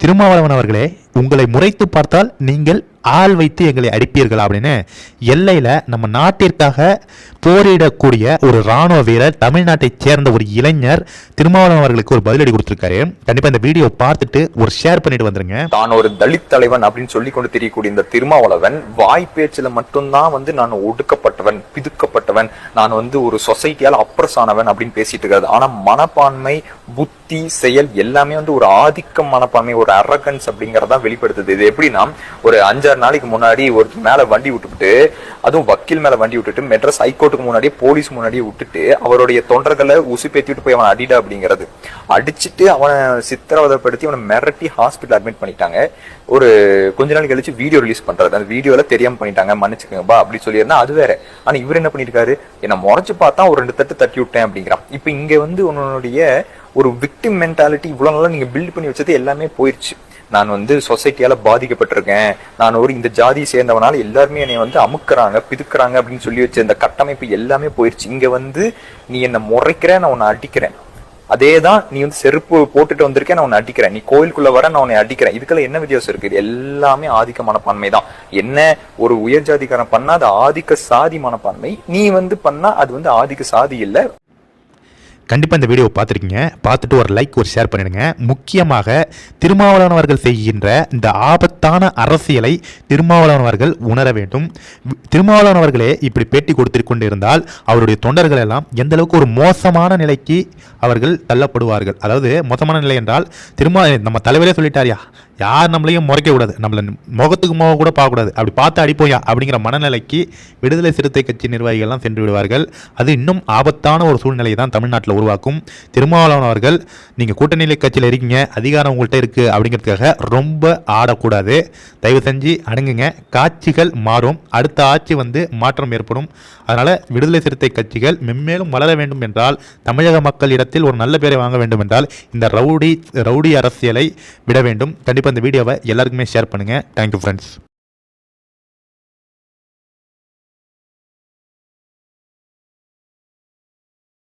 திருமாவளவன் அவர்களே உங்களை முறைத்து பார்த்தால் நீங்கள் ஆள் வைத்து எங்களை அடிப்பீர்கள் அப்படின்னு எல்லையில் நம்ம நாட்டிற்காக போரிடக்கூடிய ஒரு ராணுவ வீரர் தமிழ்நாட்டைச் சேர்ந்த ஒரு இளைஞர் திருமாவளவன் அவர்களுக்கு ஒரு பதிலடி கொடுத்துருக்காரு. கண்டிப்பாக இந்த வீடியோ பார்த்துட்டு ஒரு ஷேர் பண்ணிட்டு வந்துருங்க. தான் ஒரு தலித் தலைவன் அப்படின்னு சொல்லி கொண்டு தெரியக்கூடிய இந்த திருமாவளவன் வாய் பேச்சில் மட்டும்தான் வந்து நான் ஒடுக்கப்பட்டவன் பிதுக்கப்பட்டவன். நான் வந்து ஒரு சொசைட்டியால் அப்ரஸ் ஆனவன் அப்படின்னு பேசிட்டு இருக்காது ஆனால் மனப்பான்மை புத்தி செயல் எல்லாமே வந்து ஒரு ஆதிக்கம் மனப்பான்மை ஒரு அரகன்ஸ் அப்படிங்கறதான் வெளிப்படுத்துது. இது எப்படின்னா ஒரு அஞ்சாறு நாளைக்கு முன்னாடி ஒரு மேல வண்டி விட்டுவிட்டு அதுவும் வக்கீல் மேல வண்டி விட்டுட்டு மெட்ராஸ் ஹைகோர்ட்டுக்கு முன்னாடியே போலீஸ் முன்னாடியே விட்டுட்டு அவருடைய தொண்டர்களை உசுப்பேத்திட்டு போய் அவன் அடிடா அப்படிங்கிறது. அடிச்சிட்டு அவனை சித்திரவதைப்படுத்தி அவனை மிரட்டி ஹாஸ்பிட்டல் அட்மிட் பண்ணிட்டாங்க. ஒரு கொஞ்ச நாள் கழிச்சு வீடியோ ரிலீஸ் பண்றது அந்த வீடியோல தெரியாம பண்ணிட்டாங்க. மன்னிச்சுக்கோங்கப்பா அப்படி சொல்லியிருந்தா அது வேற. ஆனா இவர் என்ன பண்ணிருக்காரு என்ன முறைச்சு பார்த்தா ஒரு ரெண்டு தட்டு தட்டி விட்டேன் அப்படிங்கிறான். இப்ப இங்க வந்து உன்னுடைய ஒரு விக்டிம் மென்டாலிட்டி இவ்வளவு நாளா நீங்க பில்ட் பண்ணி வச்சது எல்லாமே போயிருச்சு. நான் வந்து சொசைட்டியால பாதிக்கப்பட்டிருக்கேன். நான் ஒரு இந்த ஜாதியை சேர்ந்தவனால எல்லாருமே என்னை வந்து அமுக்குறாங்க பிதுக்குறாங்க அப்படின்னு சொல்லி வச்ச இந்த கட்டமைப்பு எல்லாமே போயிருச்சு. இங்க வந்து நீ என்னை முறைக்கிற நான் உன்னை அடிக்கிறேன். அதே தான் நீ வந்து செருப்பு போட்டுட்டு வந்திருக்கேன் நான் உன்னை அடிக்கிறேன். நீ கோயிலுக்குள்ள வர நான் உன்னை அடிக்கிறேன். இதுக்கெல்லாம் என்ன வித்தியாசம் இருக்கு இது எல்லாமே ஆதிக்க மனப்பான்மை தான். என்ன ஒரு உயர் ஜாதிக்காரன் பண்ணா அது ஆதிக்க சாதி மனப்பான்மை. நீ வந்து பண்ணா அது வந்து ஆதிக்க சாதி இல்ல. கண்டிப்பாக இந்த வீடியோ பார்த்துருக்கீங்க. பார்த்துட்டு ஒரு லைக் ஒரு ஷேர் பண்ணிடுங்க. முக்கியமாக திருமாவளவனவர்கள் செய்கின்ற இந்த ஆபத்தான அரசியலை திருமாவளவனவர்கள் உணர வேண்டும். திருமாவளவனவர்களே இப்படி பேட்டி கொடுத்து இருந்தால் அவருடைய தொண்டர்கள் எல்லாம் எந்த அளவுக்கு ஒரு மோசமான நிலைக்கு அவர்கள் தள்ளப்படுவார்கள். அதாவது மோசமான நிலை என்றால் திருமா நம்ம தலைவரே சொல்லிட்டாரியா? யார் நம்மளையும் முறைக்க கூடாது. நம்மள முகத்துக்கு முகம் கூட பார்க்கக்கூடாது. அப்படி பார்த்து அடிப்போயா அப்படிங்கிற மனநிலைக்கு விடுதலை சிறுத்தை கட்சி நிர்வாகிகள்லாம் சென்று விடுவார்கள். அது இன்னும் ஆபத்தான ஒரு சூழ்நிலையை தான் தமிழ்நாட்டில் உருவாக்கும். திருமாவளவன் அவர்கள் நீங்கள் கூட்டணி கட்சியில் இருக்கீங்க அதிகாரம் உங்கள்கிட்ட இருக்குது அப்படிங்கிறதுக்காக ரொம்ப ஆடக்கூடாது. தயவு செஞ்சு அடங்குங்க காட்சிகள் மாறும். அடுத்த ஆட்சி வந்து மாற்றம் ஏற்படும். அதனால் விடுதலை சிறுத்தை கட்சிகள் மென்மேலும் வளர வேண்டும் என்றால் தமிழக மக்களிடத்தில் ஒரு நல்ல பேரை வாங்க வேண்டும் என்றால் இந்த ரவுடி ரவுடி அரசியலை விட வேண்டும். கண்டிப்பாக கண்டிப்பாக இந்த வீடியோவை எல்லாருக்குமே ஷேர் பண்ணுங்கள் தேங்க்யூ ஃப்ரெண்ட்ஸ்